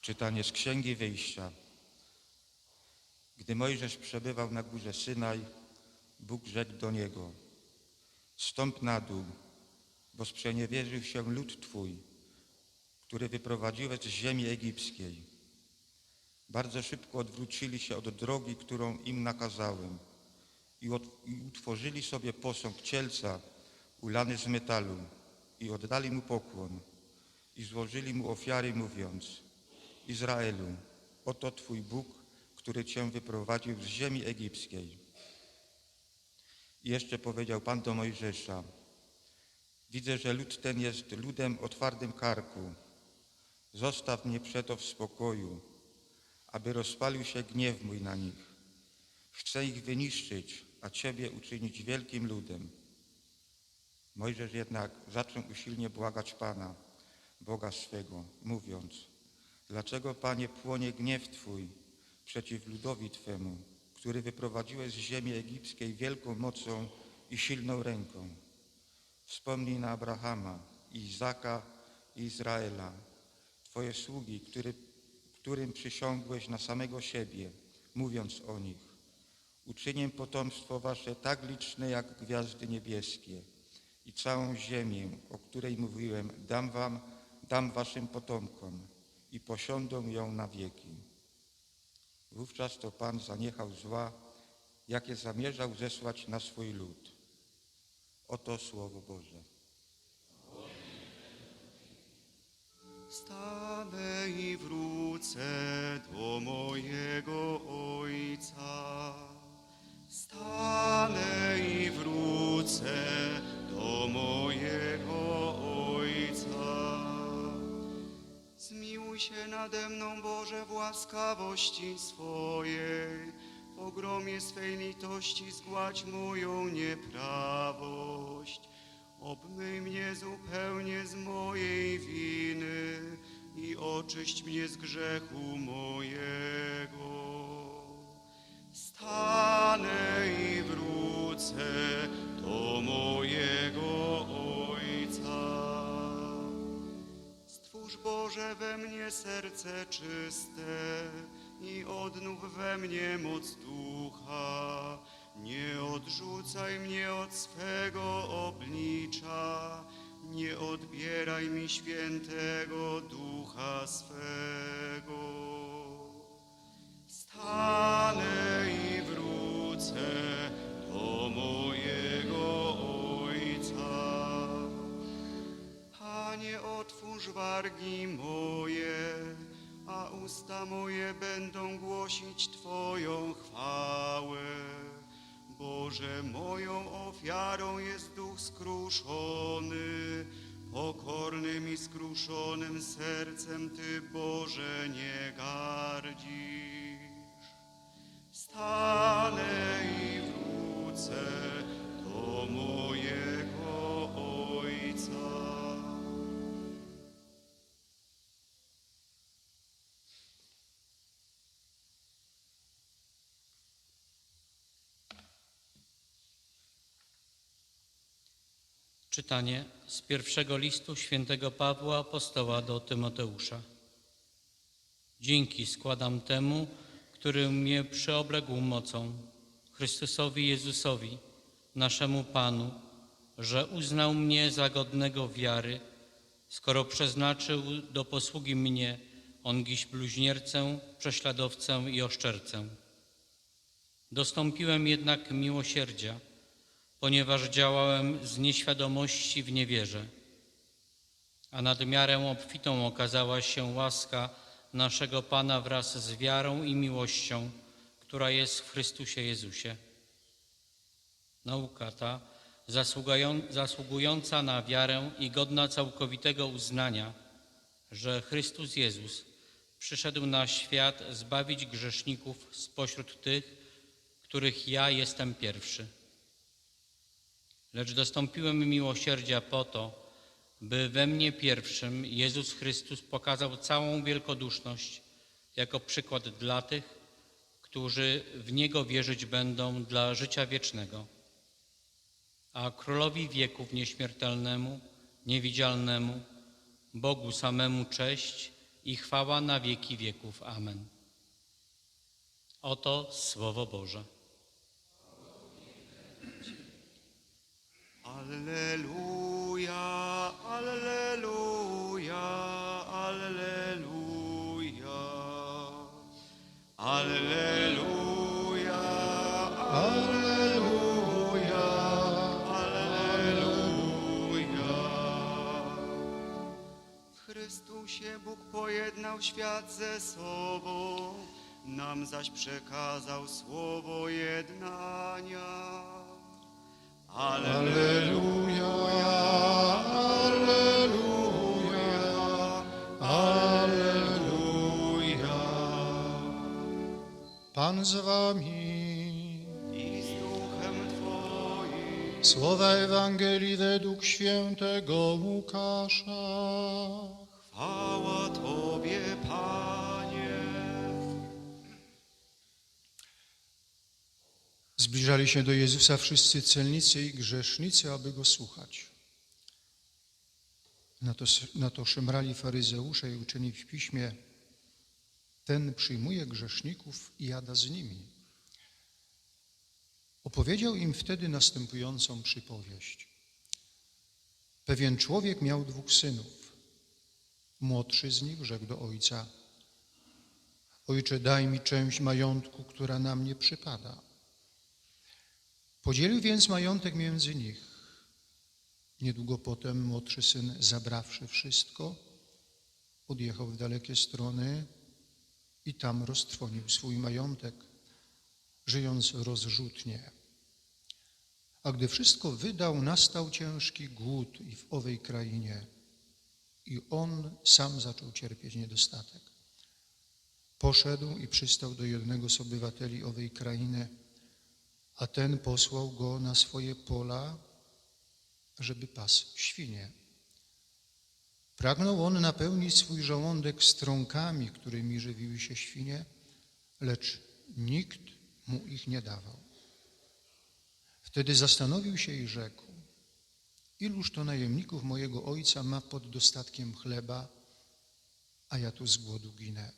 Czytanie z Księgi Wyjścia. Gdy Mojżesz przebywał na górze Synaj, Bóg rzekł do niego: Stąp na dół, bo sprzeniewierzył się lud Twój, który wyprowadziłeś z ziemi egipskiej. Bardzo szybko odwrócili się od drogi, którą im nakazałem i, od, i utworzyli sobie posąg cielca ulany z metalu i oddali mu pokłon i złożyli mu ofiary, mówiąc Izraelu, oto Twój Bóg, który Cię wyprowadził z ziemi egipskiej. I jeszcze powiedział Pan do Mojżesza, widzę, że lud ten jest ludem o twardym karku. Zostaw mnie przeto w spokoju, aby rozpalił się gniew mój na nich. Chcę ich wyniszczyć, a Ciebie uczynić wielkim ludem. Mojżesz jednak zaczął usilnie błagać Pana, Boga swego, mówiąc, dlaczego, Panie, płonie gniew Twój przeciw ludowi Twemu, który wyprowadziłeś z ziemi egipskiej wielką mocą i silną ręką? Wspomnij na Abrahama, Izaka i Izraela, Twoje sługi, który, którym przysiągłeś na samego siebie, mówiąc o nich. Uczynię potomstwo Wasze tak liczne jak gwiazdy niebieskie i całą ziemię, o której mówiłem, dam Wam, dam Waszym potomkom i posiądą ją na wieki. Wówczas to Pan zaniechał zła, jakie zamierzał zesłać na swój lud. Oto Słowo Boże. Stanę i wrócę do mojego Ojca. Stanę i wrócę do mojego się nade mną, Boże, w łaskawości swojej. W ogromie swej litości zgładź moją nieprawość. Obmyj mnie zupełnie z mojej winy i oczyść mnie z grzechu mojego. Stanę i wrócę do mojego Boże we mnie serce czyste i odnów we mnie moc ducha. Nie odrzucaj mnie od swego oblicza, nie odbieraj mi świętego ducha swego. Stanę i wrócę do mojego wargi moje, a usta moje będą głosić Twoją chwałę. Boże, moją ofiarą jest duch skruszony, pokornym i skruszonym sercem Ty, Boże, nie gardzisz. Stanę i wrócę do mojego Ojca. Czytanie z pierwszego listu świętego Pawła Apostoła do Tymoteusza. Dzięki składam temu, który mnie przeobległ mocą, Chrystusowi Jezusowi, naszemu Panu, że uznał mnie za godnego wiary, skoro przeznaczył do posługi mnie on dziś bluźniercę, prześladowcę i oszczercę. Dostąpiłem jednak miłosierdzia, ponieważ działałem z nieświadomości w niewierze. A nad miarę obfitą okazała się łaska naszego Pana wraz z wiarą i miłością, która jest w Chrystusie Jezusie. Nauka ta, zasługują- zasługująca na wiarę i godna całkowitego uznania, że Chrystus Jezus przyszedł na świat zbawić grzeszników spośród tych, których ja jestem pierwszy. Lecz dostąpiłem miłosierdzia po to, by we mnie pierwszym Jezus Chrystus pokazał całą wielkoduszność jako przykład dla tych, którzy w Niego wierzyć będą dla życia wiecznego. A Królowi wieków nieśmiertelnemu, niewidzialnemu, Bogu samemu cześć i chwała na wieki wieków. Amen. Oto Słowo Boże. Alleluja, Alleluja, Alleluja. Alleluja, Alleluja, Alleluja. W Chrystusie Bóg pojednał świat ze sobą, nam zaś przekazał słowo jednania. Alleluja, Alleluja, Alleluja. Pan z wami. I z duchem Twoim. Słowa Ewangelii według świętego Łukasza. Zbliżali się do Jezusa wszyscy celnicy i grzesznicy, aby Go słuchać. Na to, na to szemrali faryzeusze i uczeni w piśmie. Ten przyjmuje grzeszników i jada z nimi. Opowiedział im wtedy następującą przypowieść. Pewien człowiek miał dwóch synów. Młodszy z nich rzekł do ojca: Ojcze, daj mi część majątku, która na mnie przypada. Podzielił więc majątek między nich. Niedługo potem młodszy syn, zabrawszy wszystko, odjechał w dalekie strony i tam roztrwonił swój majątek, żyjąc rozrzutnie. A gdy wszystko wydał, nastał ciężki głód i w owej krainie i on sam zaczął cierpieć niedostatek. Poszedł i przystał do jednego z obywateli owej krainy, a ten posłał go na swoje pola, żeby pasł świnie. Pragnął on napełnić swój żołądek strąkami, którymi żywiły się świnie, lecz nikt mu ich nie dawał. Wtedy zastanowił się i rzekł, iluż to najemników mojego ojca ma pod dostatkiem chleba, a ja tu z głodu ginę.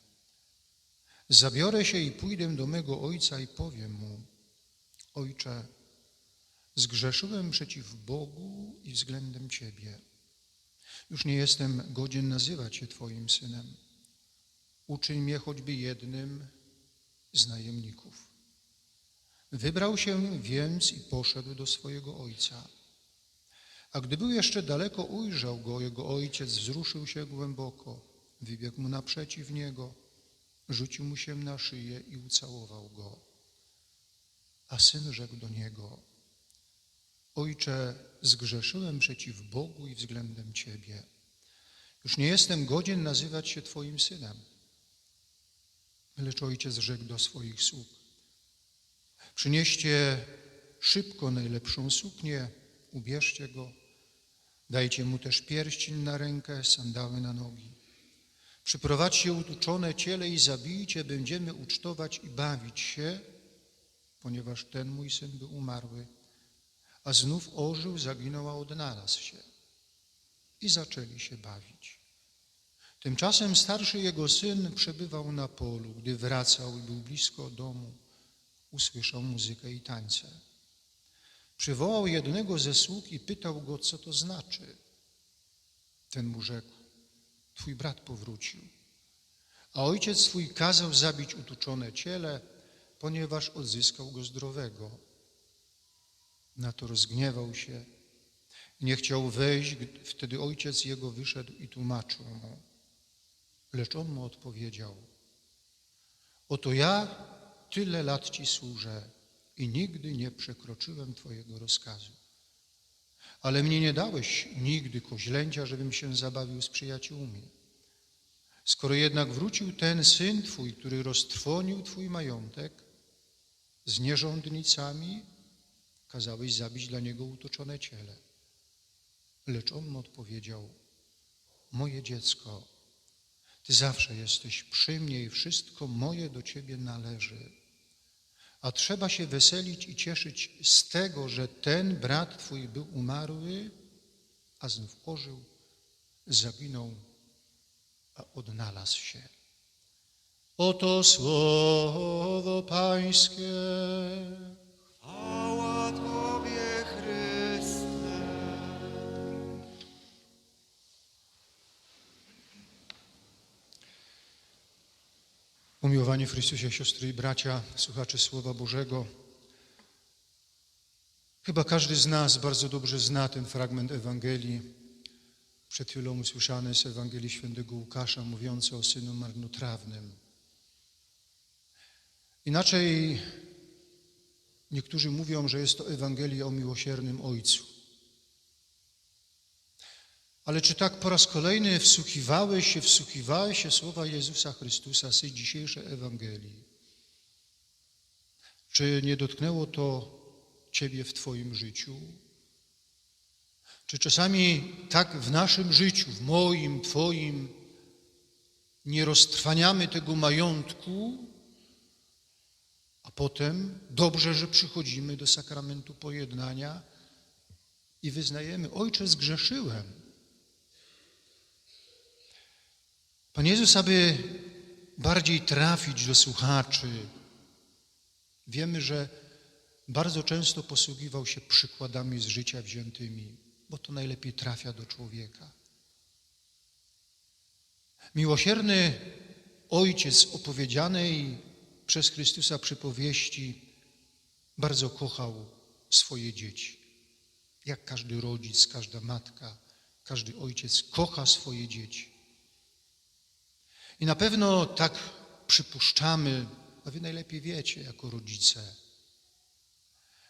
Zabiorę się i pójdę do mego ojca i powiem mu, Ojcze, zgrzeszyłem przeciw Bogu i względem Ciebie. Już nie jestem godzien nazywać się Twoim synem. Uczyń mnie choćby jednym z najemników. Wybrał się więc i poszedł do swojego ojca. A gdy był jeszcze daleko, ujrzał go jego ojciec, wzruszył się głęboko, wybiegł mu naprzeciw niego, rzucił mu się na szyję i ucałował go. A syn rzekł do niego: Ojcze, zgrzeszyłem przeciw Bogu i względem Ciebie. Już nie jestem godzien nazywać się Twoim synem. Lecz ojciec rzekł do swoich sług: Przynieście szybko najlepszą suknię, ubierzcie go, dajcie mu też pierścień na rękę, sandały na nogi. Przyprowadźcie utuczone ciele i zabijcie, będziemy ucztować i bawić się, ponieważ ten mój syn był umarły, a znów ożył, zaginął, a odnalazł się. I zaczęli się bawić. Tymczasem starszy jego syn przebywał na polu. Gdy wracał i był blisko domu, usłyszał muzykę i tańce. Przywołał jednego ze sług i pytał go, co to znaczy. Ten mu rzekł, twój brat powrócił. A ojciec swój kazał zabić utuczone ciele, ponieważ odzyskał go zdrowego. Na to rozgniewał się nie chciał wejść, wtedy ojciec jego wyszedł i tłumaczył mu. Lecz on mu odpowiedział, oto ja tyle lat Ci służę i nigdy nie przekroczyłem Twojego rozkazu. Ale mnie nie dałeś nigdy koźlęcia, żebym się zabawił z przyjaciółmi. Skoro jednak wrócił ten syn Twój, który roztrwonił Twój majątek, z nierządnicami kazałeś zabić dla niego utoczone ciele. Lecz on odpowiedział, moje dziecko, ty zawsze jesteś przy mnie i wszystko moje do ciebie należy. A trzeba się weselić i cieszyć z tego, że ten brat twój był umarły, a znów ożył, zaginął, a odnalazł się. Oto słowo Pańskie. Chwała Tobie, Chryste. Umiłowani w Chrystusie siostry i bracia, słuchacze Słowa Bożego. Chyba każdy z nas bardzo dobrze zna ten fragment Ewangelii, przed chwilą usłyszany z Ewangelii Świętego Łukasza, mówiący o synu marnotrawnym. Inaczej niektórzy mówią, że jest to Ewangelia o miłosiernym Ojcu. Ale czy tak po raz kolejny wsłuchiwały się, wsłuchiwały się słowa Jezusa Chrystusa z tej dzisiejszej Ewangelii? Czy nie dotknęło to Ciebie w Twoim życiu? Czy czasami tak w naszym życiu, w moim, Twoim, nie roztrwaniamy tego majątku, a potem dobrze, że przychodzimy do sakramentu pojednania i wyznajemy, Ojcze, zgrzeszyłem. Pan Jezus, aby bardziej trafić do słuchaczy, wiemy, że bardzo często posługiwał się przykładami z życia wziętymi, bo to najlepiej trafia do człowieka. Miłosierny ojciec opowiedzianej przez Chrystusa przypowieści bardzo kochał swoje dzieci. Jak każdy rodzic, każda matka, każdy ojciec kocha swoje dzieci. I na pewno tak przypuszczamy, a wy najlepiej wiecie jako rodzice.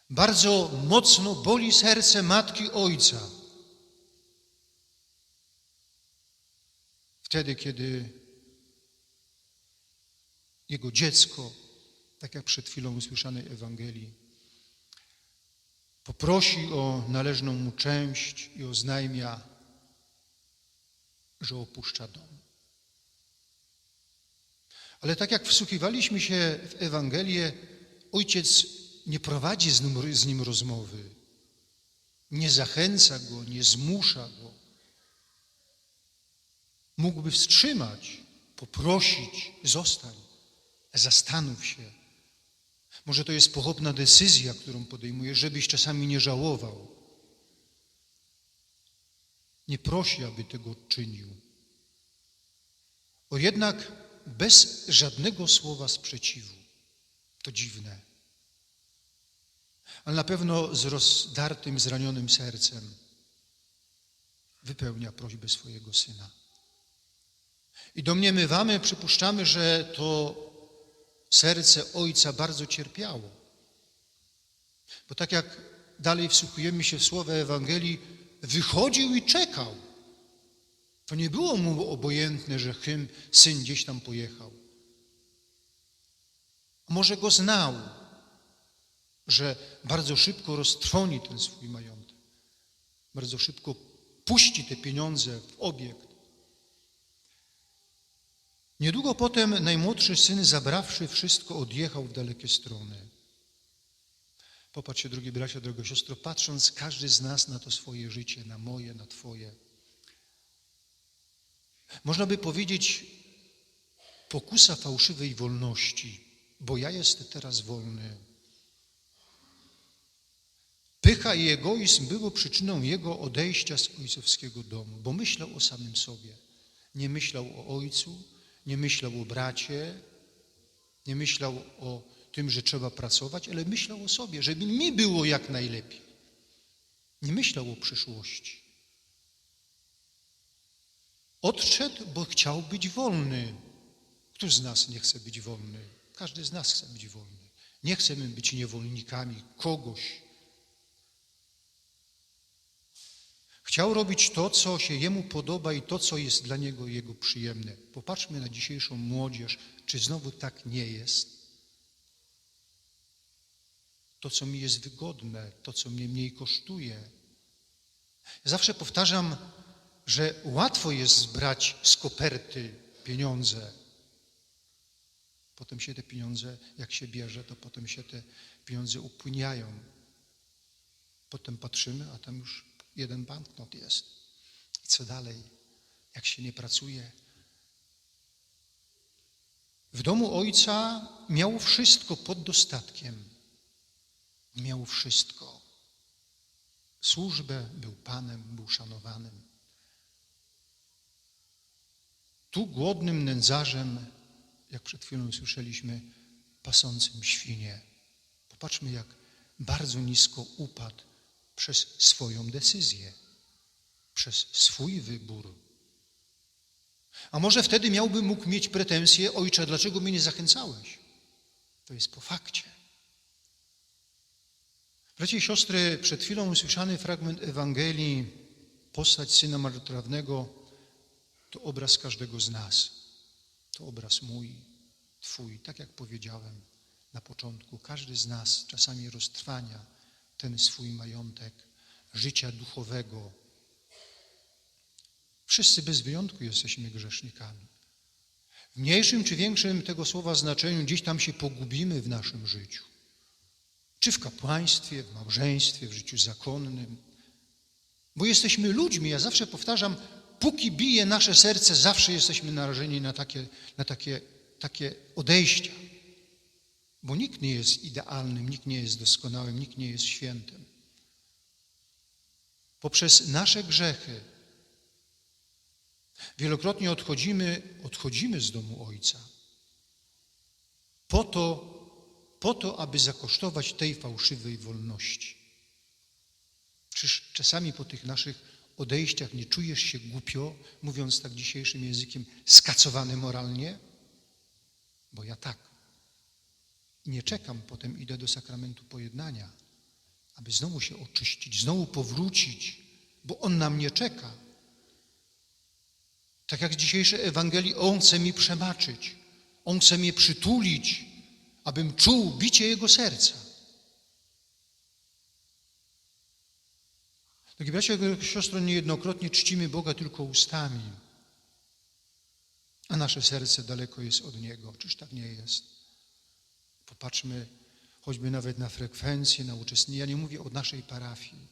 Bardzo mocno boli serce matki ojca. Wtedy, kiedy jego dziecko, tak jak przed chwilą usłyszanej Ewangelii, poprosi o należną mu część i oznajmia, że opuszcza dom. Ale tak jak wsłuchiwaliśmy się w Ewangelię, ojciec nie prowadzi z nim, z nim rozmowy, nie zachęca go, nie zmusza go. Mógłby wstrzymać, poprosić, zostań, zastanów się. Może to jest pochopna decyzja, którą podejmujesz, żebyś czasami nie żałował. Nie prosi, aby tego czynił. O jednak bez żadnego słowa sprzeciwu. To dziwne. Ale na pewno z rozdartym, zranionym sercem wypełnia prośbę swojego syna. I domniemywamy, przypuszczamy, że to serce ojca bardzo cierpiało. Bo tak jak dalej wsłuchujemy się w słowa Ewangelii, wychodził i czekał. To nie było mu obojętne, że Hym, syn gdzieś tam pojechał. Może go znał, że bardzo szybko roztrwoni ten swój majątek. Bardzo szybko puści te pieniądze w obiekt. Niedługo potem najmłodszy syn, zabrawszy wszystko, odjechał w dalekie strony. Popatrzcie, drogi bracia, droga siostro, patrząc każdy z nas na to swoje życie, na moje, na twoje. Można by powiedzieć pokusa fałszywej wolności, bo ja jestem teraz wolny. Pycha i egoizm było przyczyną jego odejścia z ojcowskiego domu, bo myślał o samym sobie. Nie myślał o ojcu, nie myślał o bracie, nie myślał o tym, że trzeba pracować, ale myślał o sobie, żeby mi było jak najlepiej. Nie myślał o przyszłości. Odszedł, bo chciał być wolny. Któż z nas nie chce być wolny? Każdy z nas chce być wolny. Nie chcemy być niewolnikami kogoś. Chciał robić to, co się jemu podoba i to, co jest dla niego jego przyjemne. Popatrzmy na dzisiejszą młodzież, czy znowu tak nie jest. To, co mi jest wygodne, to, co mnie mniej kosztuje. Zawsze powtarzam, że łatwo jest zbrać z koperty pieniądze. Potem się te pieniądze, jak się bierze, to potem się te pieniądze upłyniają. Potem patrzymy, a tam już jeden banknot jest. I co dalej? Jak się nie pracuje, W domu ojca miał wszystko pod dostatkiem. Miał wszystko. Służbę, był panem, był szanowanym. Tu głodnym nędzarzem, jak przed chwilą słyszeliśmy, pasącym świnie. Popatrzmy, jak bardzo nisko upadł przez swoją decyzję, przez swój wybór. A może wtedy miałby mógł mieć pretensje, ojcze, dlaczego mnie nie zachęcałeś? To jest po fakcie. Bracia i siostry, przed chwilą usłyszany fragment Ewangelii, postać syna marnotrawnego, to obraz każdego z nas. To obraz mój, Twój. Tak jak powiedziałem na początku, każdy z nas czasami roztrwania ten swój majątek życia duchowego. Wszyscy bez wyjątku jesteśmy grzesznikami. W mniejszym czy większym tego słowa znaczeniu gdzieś tam się pogubimy w naszym życiu. Czy w kapłaństwie, w małżeństwie, w życiu zakonnym. Bo jesteśmy ludźmi, ja zawsze powtarzam, póki bije nasze serce, zawsze jesteśmy narażeni na takie, na takie, takie odejścia. Bo nikt nie jest idealnym, nikt nie jest doskonałym, nikt nie jest świętym. Poprzez nasze grzechy wielokrotnie odchodzimy, odchodzimy z domu Ojca. Po to, po to, aby zakosztować tej fałszywej wolności. Czyż czasami po tych naszych odejściach nie czujesz się głupio, mówiąc tak dzisiejszym językiem, skacowany moralnie? Bo ja tak. I nie czekam, potem idę do sakramentu pojednania, aby znowu się oczyścić, znowu powrócić, bo On na mnie czeka. Tak jak z dzisiejszej Ewangelii, On chce mi przemaczyć, On chce mnie przytulić, abym czuł bicie Jego serca. Drogi bracia i siostro, niejednokrotnie czcimy Boga tylko ustami, a nasze serce daleko jest od Niego. Czyż tak nie jest? Popatrzmy choćby nawet na frekwencję, na uczestnictwo. Ja nie mówię o naszej parafii,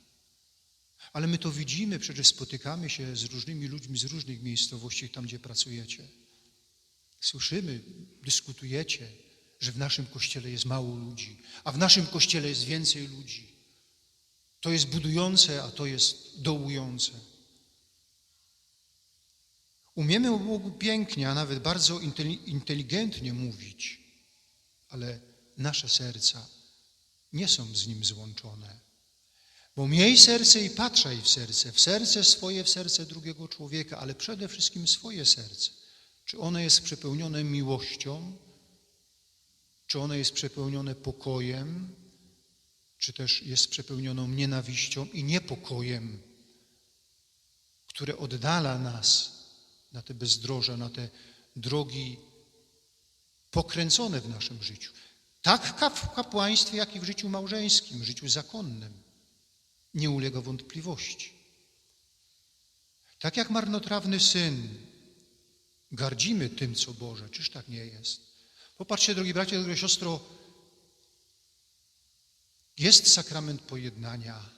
ale my to widzimy, przecież spotykamy się z różnymi ludźmi z różnych miejscowości, tam gdzie pracujecie. Słyszymy, dyskutujecie, że w naszym kościele jest mało ludzi, a w naszym kościele jest więcej ludzi. To jest budujące, a to jest dołujące. Umiemy o Bogu pięknie, a nawet bardzo inteligentnie mówić, ale nasze serca nie są z Nim złączone. Bo miej serce i patrzaj w serce, w serce swoje, w serce drugiego człowieka, ale przede wszystkim swoje serce. Czy ono jest przepełnione miłością, czy ono jest przepełnione pokojem, czy też jest przepełnioną nienawiścią i niepokojem, które oddala nas na te bezdroża, na te drogi pokręcone w naszym życiu. Tak w kapłaństwie, jak i w życiu małżeńskim, w życiu zakonnym. Nie ulega wątpliwości. Tak jak marnotrawny syn, gardzimy tym, co Boże. Czyż tak nie jest? Popatrzcie, drogi bracia, drogie siostro, jest sakrament pojednania.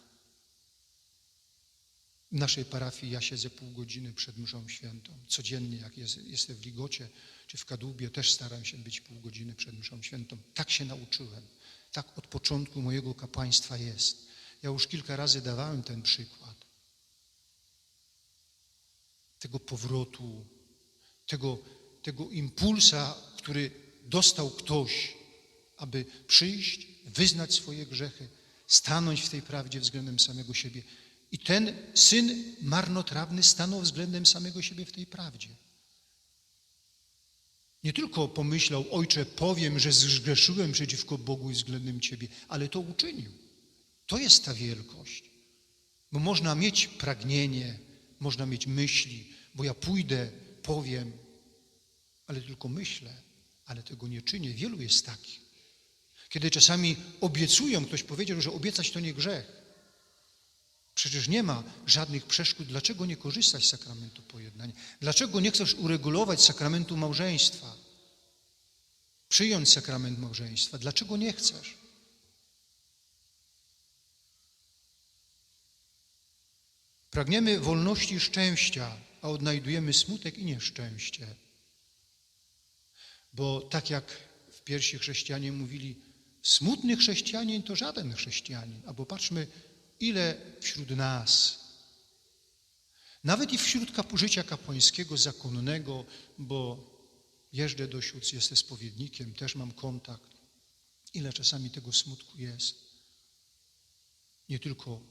W naszej parafii ja siedzę pół godziny przed mszą świętą. Codziennie, jak jest, jestem w Ligocie czy w Kadłubie, też staram się być pół godziny przed mszą świętą. Tak się nauczyłem. Tak od początku mojego kapłaństwa jest. Ja już kilka razy dawałem ten przykład. Tego powrotu, tego, tego impulsa, który dostał ktoś, aby przyjść, wyznać swoje grzechy, stanąć w tej prawdzie względem samego siebie. I ten syn marnotrawny stanął względem samego siebie w tej prawdzie. Nie tylko pomyślał, ojcze, powiem, że zgrzeszyłem przeciwko Bogu i względem Ciebie, ale to uczynił. To jest ta wielkość. Bo można mieć pragnienie, można mieć myśli, bo ja pójdę, powiem, ale tylko myślę, ale tego nie czynię. Wielu jest takich. Kiedy czasami obiecują, ktoś powiedział, że obiecać to nie grzech. Przecież nie ma żadnych przeszkód. Dlaczego nie korzystać z sakramentu pojednania? Dlaczego nie chcesz uregulować sakramentu małżeństwa? Przyjąć sakrament małżeństwa. Dlaczego nie chcesz? Pragniemy wolności i szczęścia, a odnajdujemy smutek i nieszczęście. Bo tak jak w pierwsi chrześcijanie mówili, smutny chrześcijanin to żaden chrześcijanin. Albo patrzmy, ile wśród nas, nawet i wśród życia kapłańskiego, zakonnego, bo jeżdżę do siódz, jestem spowiednikiem, też mam kontakt. Ile czasami tego smutku jest. Nie tylko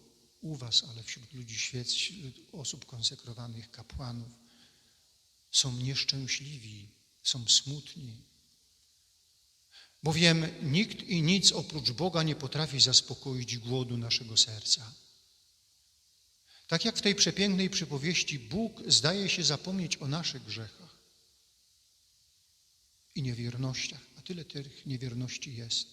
u was, ale wśród ludzi świec, wśród osób konsekrowanych, kapłanów. Są nieszczęśliwi, są smutni. Bowiem nikt i nic oprócz Boga nie potrafi zaspokoić głodu naszego serca. Tak jak w tej przepięknej przypowieści, Bóg zdaje się zapomnieć o naszych grzechach i niewiernościach, a tyle tych niewierności jest.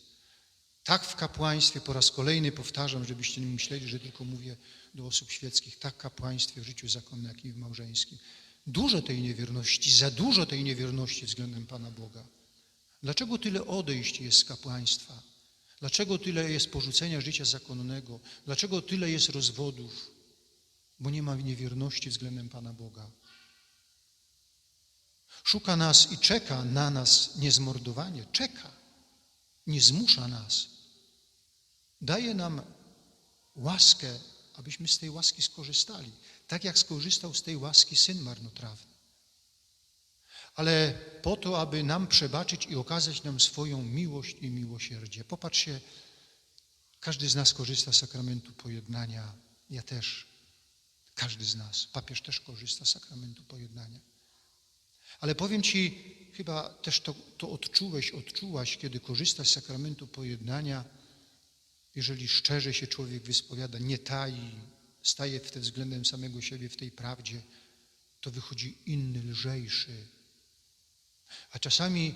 Tak w kapłaństwie, po raz kolejny powtarzam, żebyście nie myśleli, że tylko mówię do osób świeckich, tak w kapłaństwie, w życiu zakonnym, jak i w małżeńskim. Dużo tej niewierności, za dużo tej niewierności względem Pana Boga. Dlaczego tyle odejść jest z kapłaństwa? Dlaczego tyle jest porzucenia życia zakonnego? Dlaczego tyle jest rozwodów? Bo nie ma niewierności względem Pana Boga. Szuka nas i czeka na nas niezmordowanie. Czeka, nie zmusza nas. Daje nam łaskę, abyśmy z tej łaski skorzystali. Tak jak skorzystał z tej łaski syn marnotrawny. Ale po to, aby nam przebaczyć i okazać nam swoją miłość i miłosierdzie. Popatrzcie, każdy z nas korzysta z sakramentu pojednania. Ja też. Każdy z nas. Papież też korzysta z sakramentu pojednania. Ale powiem Ci, chyba też to, to odczułeś, odczułaś, kiedy korzystasz z sakramentu pojednania, jeżeli szczerze się człowiek wyspowiada, nie tai, staje w tym względem samego siebie w tej prawdzie, to wychodzi inny, lżejszy. A czasami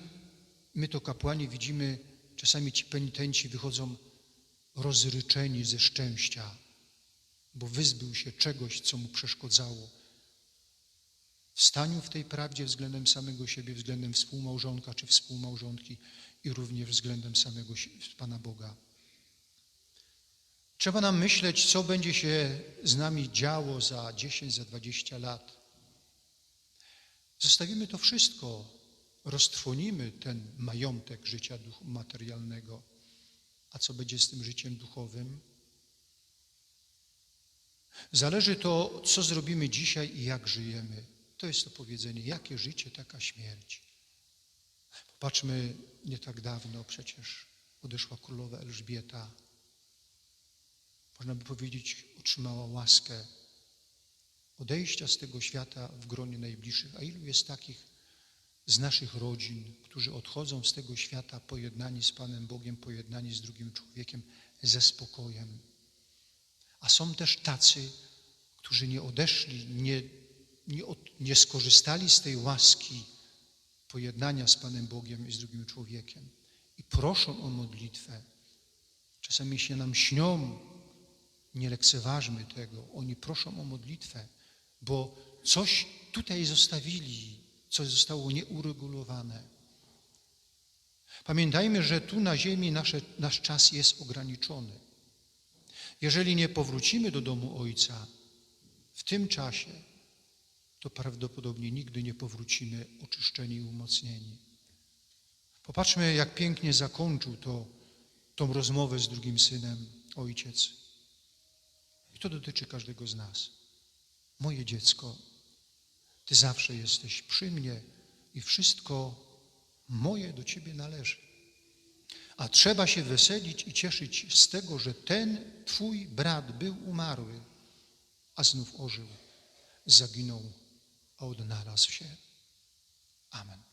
my to kapłani widzimy, czasami ci penitenci wychodzą rozryczeni ze szczęścia, bo wyzbył się czegoś, co mu przeszkodzało. W staniu w tej prawdzie względem samego siebie, względem współmałżonka czy współmałżonki i również względem samego Pana Boga. Trzeba nam myśleć, co będzie się z nami działo za 10, za 20 lat. Zostawimy to wszystko, roztrwonimy ten majątek życia materialnego. A co będzie z tym życiem duchowym? Zależy to, co zrobimy dzisiaj i jak żyjemy. To jest to powiedzenie, jakie życie, taka śmierć. Popatrzmy, nie tak dawno przecież odeszła królowa Elżbieta. Można by powiedzieć, otrzymała łaskę odejścia z tego świata w gronie najbliższych. A ilu jest takich z naszych rodzin, którzy odchodzą z tego świata pojednani z Panem Bogiem, pojednani z drugim człowiekiem, ze spokojem. A są też tacy, którzy nie odeszli, nie, nie, od, nie skorzystali z tej łaski pojednania z Panem Bogiem i z drugim człowiekiem i proszą o modlitwę. Czasami się nam śnią, nie lekceważmy tego. Oni proszą o modlitwę, bo coś tutaj zostawili, co zostało nieuregulowane. Pamiętajmy, że tu na ziemi nasze, nasz czas jest ograniczony. Jeżeli nie powrócimy do domu Ojca w tym czasie, to prawdopodobnie nigdy nie powrócimy oczyszczeni i umocnieni. Popatrzmy, jak pięknie zakończył to, tą rozmowę z drugim synem ojciec. I to dotyczy każdego z nas. Moje dziecko, Ty zawsze jesteś przy mnie i wszystko moje do Ciebie należy. A trzeba się weselić i cieszyć z tego, że ten Twój brat był umarły, a znów ożył, zaginął, a odnalazł się. Amen.